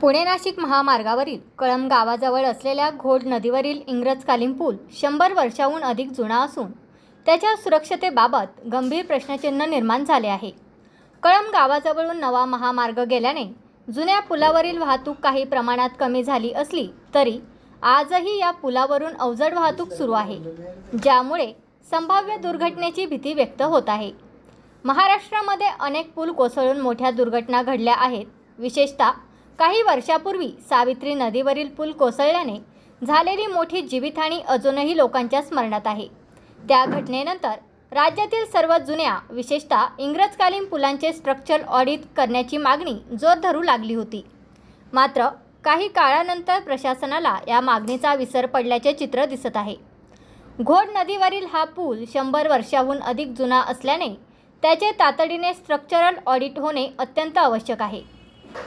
पुणे नाशिक महामार्गावरील कळम गावाजवळ असलेल्या घोड नदीवरील इंग्रजकालीन पूल शंभर वर्षाहून अधिक जुना असून त्याच्या सुरक्षतेबाबत गंभीर प्रश्नचिन्ह निर्माण झाले आहे. कळम गावाजवळून नवा महामार्ग गेल्याने जुन्या पुलावरील वाहतूक काही प्रमाणात कमी झाली असली तरी आजही या पुलावरून अवजड वाहतूक सुरू आहे ज्यामुळे संभाव्य दुर्घटनेची भीती व्यक्त होत आहे. महाराष्ट्रामध्ये अनेक पूल कोसळून मोठ्या दुर्घटना घडल्या आहेत. विशेषतः काही वर्षापूर्वी सावित्री नदीवरील पूल कोसळल्याने झालेली मोठी जीवितहानी अजूनही लोकांच्या स्मरणात आहे. त्या घटनेनंतर राज्यातील सर्व जुन्या विशेषतः इंग्रजकालीन पुलांचे स्ट्रक्चर ऑडिट करण्याची मागणी जोर धरू लागली होती. मात्र काही काळानंतर प्रशासनाला या मागणीचा विसर पडल्याचे चित्र दिसत आहे. घोड नदीवरील हा पूल शंभर वर्षाहून अधिक जुना असल्याने त्याचे तातडीने स्ट्रक्चरल ऑडिट होणे अत्यंत आवश्यक आहे.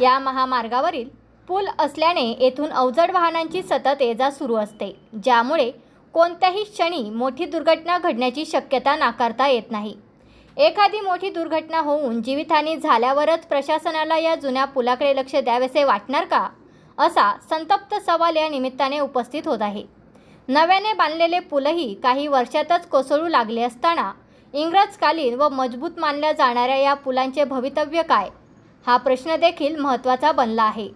या महामार्गावरील पूल असल्याने येथून अवजड वाहनांची सतत ये जा सुरू असते ज्यामुळे कोणत्याही क्षणी मोठी दुर्घटना घडण्याची शक्यता नाकारता येत नाही. एखादी मोठी दुर्घटना होऊन जीवितहानी झाल्यावरच प्रशासनाला या जुन्या पुलाकडे लक्ष द्यावेसे वाटणार का? असा संतप्त सवाल या निमित्ताने उपस्थित होत आहे. नव्याने बांधलेले पूलही काही वर्षातच कोसळू लागले असताना इंग्रजकालीन व मजबूत मानल्या जाणाऱ्या या पुलांचे भवितव्य काय? हा प्रश्न देखील महत्त्वाचा बनला आहे.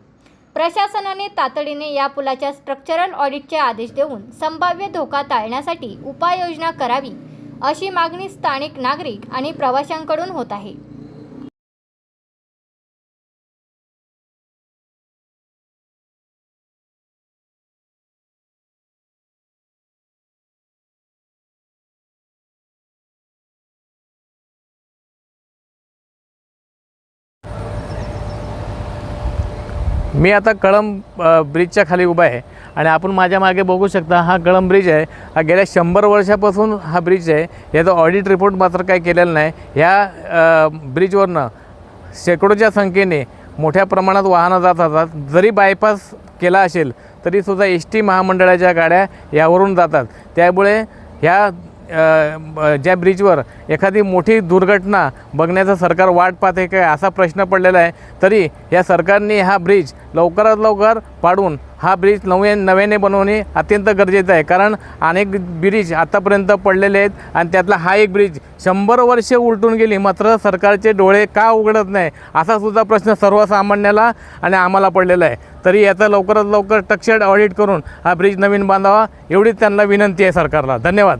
प्रशासनाने तातडीने या पुलाच्या स्ट्रक्चरल ऑडिटचे आदेश देऊन संभाव्य धोका टाळण्यासाठी उपाययोजना करावी अशी मागणी स्थानिक नागरिक आणि प्रवाशांकडून होत आहे. मी आता कळंब ब्रिजच्या खाली उभा आहे. आणि आपण माझ्या मागे बघू शकता हा कळंब ब्रिज आहे. हा गेल्या शंभर वर्षापासून हा ब्रिज आहे. याचा ऑडिट रिपोर्ट मात्र काय केलेला नाही. ह्या ब्रिजवरनं शेकडोच्या संख्येने मोठ्या प्रमाणात वाहनं जात असतात. जरी बायपास केला असेल तरीसुद्धा एस टी महामंडळाच्या गाड्या यावरून जातात. त्यामुळे ह्या ज्या ब्रिजवर एखादी मोठी दुर्घटना बघण्याचं सरकार वाट पाहते काय असा प्रश्न पडलेला आहे तरी या सरकारने हा ब्रिज लवकरात लवकर पाडून हा ब्रिज नवे नव्याने बनवणे अत्यंत गरजेचं आहे. कारण अनेक ब्रिज आतापर्यंत पडलेले आहेत आणि त्यातला हा एक ब्रिज शंभर वर्षे उलटून गेली मात्र सरकारचे डोळे का उघडत नाही असा सुद्धा प्रश्न सर्वसामान्याला आणि आम्हाला पडलेला आहे. तरी याचा लवकरात लवकर टक्षड ऑडिट करून हा ब्रिज नवीन बांधावा एवढीच त्यांना विनंती आहे सरकारला. धन्यवाद.